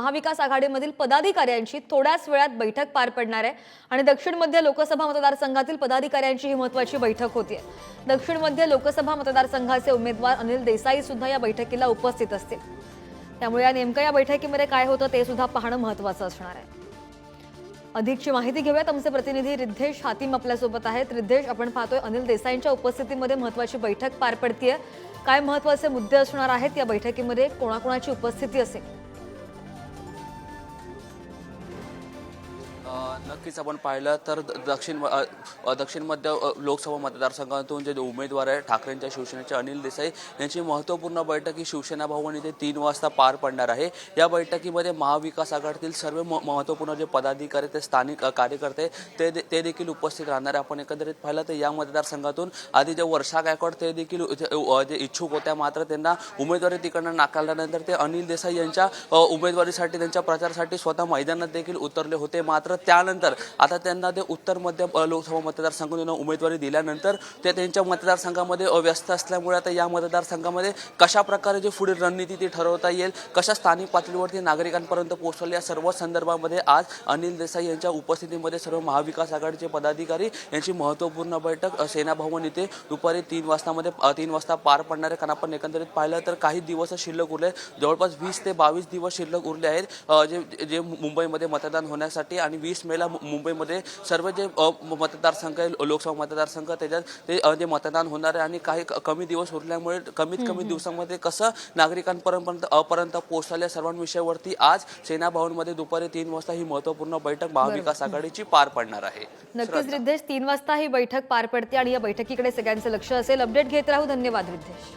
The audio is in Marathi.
महाविकास आघाडीमधील पदाधिकाऱ्यांची थोड्याच वेळात बैठक पार पडणार आहे आणि दक्षिण मध्य लोकसभा मतदारसंघातील पदाधिकाऱ्यांची ही महत्वाची बैठक होतीये दक्षिण मध्य लोकसभा मतदारसंघाचे उमेदवार अनिल देसाई सुद्धा या बैठकीला उपस्थित असतील. त्यामुळे या नेमकं या बैठकीमध्ये काय होतं ते सुद्धा पाहणं महत्वाचं असणार आहे. अधिकची माहिती घेऊयात. आमचे प्रतिनिधी रिद्धेश हातीम आपल्यासोबत आहेत. रिद्धेश आपण पाहतोय अनिल देसाईंच्या उपस्थितीमध्ये महत्वाची बैठक पार पडतीये. काय महत्त्वाचे मुद्दे असणार आहेत या बैठकीमध्ये? कोणाकोणाची उपस्थिती असेल? नक्कीच आपण पाहिलं तर द- दक्षिण दक्षिण मध्य लोकसभा मतदारसंघातून जे उमेदवार आहे ठाकरेंच्या शिवसेनेचे अनिल देसाई यांची महत्त्वपूर्ण बैठक ही शिवसेना भवन इथे तीन वाजता पार पडणार आहे. या बैठकीमध्ये महाविकास आघाडीतील सर्व म- महत्त्वपूर्ण जे पदाधिकारी ते स्थानिक कार्यकर्ते ते दे- ते देखील उपस्थित राहणार आहे. आपण एकंदरीत पाहिलं तर या मतदारसंघातून आधी जे वर्षा गायकवाड ते देखील जे इच्छुक होत्या मात्र त्यांना उमेदवारी तिकडनं नाकारल्यानंतर ते अनिल देसाई यांच्या उमेदवारीसाठी त्यांच्या प्रचारासाठी स्वतः मैदानात देखील उतरले होते. मात्र त्या त्यानंतर आता त्यांना ते उत्तर मध्य लोकसभा मतदारसंघातून उमेदवारी दिल्यानंतर ते त्यांच्या मतदारसंघामध्ये व्यस्त असल्यामुळे आता या मतदारसंघामध्ये कशा प्रकारे जे पुढील रणनीती ती ठरवता येईल कशा स्थानिक पातळीवरती नागरिकांपर्यंत पोहोचवल्या या सर्व संदर्भामध्ये आज अनिल देसाई यांच्या उपस्थितीमध्ये सर्व महाविकास आघाडीचे पदाधिकारी यांची महत्त्वपूर्ण बैठक सेनाभवन इथे दुपारी तीन वाजतामध्ये तीन वाजता पार पडणार. आहे कारण आपण एकंदरीत पाहिलं तर काही दिवस शिल्लक उरले. जवळपास वीस ते बावीस दिवस शिल्लक उरले आहेत जे जे मुंबईमध्ये मतदान होण्यासाठी आणि वीस मे मु- मुंबईमध्ये सर्व जे मतदारसंघ आहे लोकसभा मतदारसंघ त्याच्यात ते जे मतदान होणार आहे आणि काही कमी दिवस उरल्यामुळे कमीत कमी दिवसामध्ये कसं नागरिकांपर्यंत पर्यंत पोहोचलं या सर्वांविषयावरती आज सेना भवनमध्ये दुपारी तीन वाजता ही महत्त्वपूर्ण बैठक महाविकास आघाडीची पार पडणार आहे. नक्कीच रिद्धेश तीन वाजता ही बैठक पार पडते आणि या बैठकीकडे सगळ्यांचं लक्ष असेल. अपडेट घेत राहू. धन्यवाद रिद्धेश.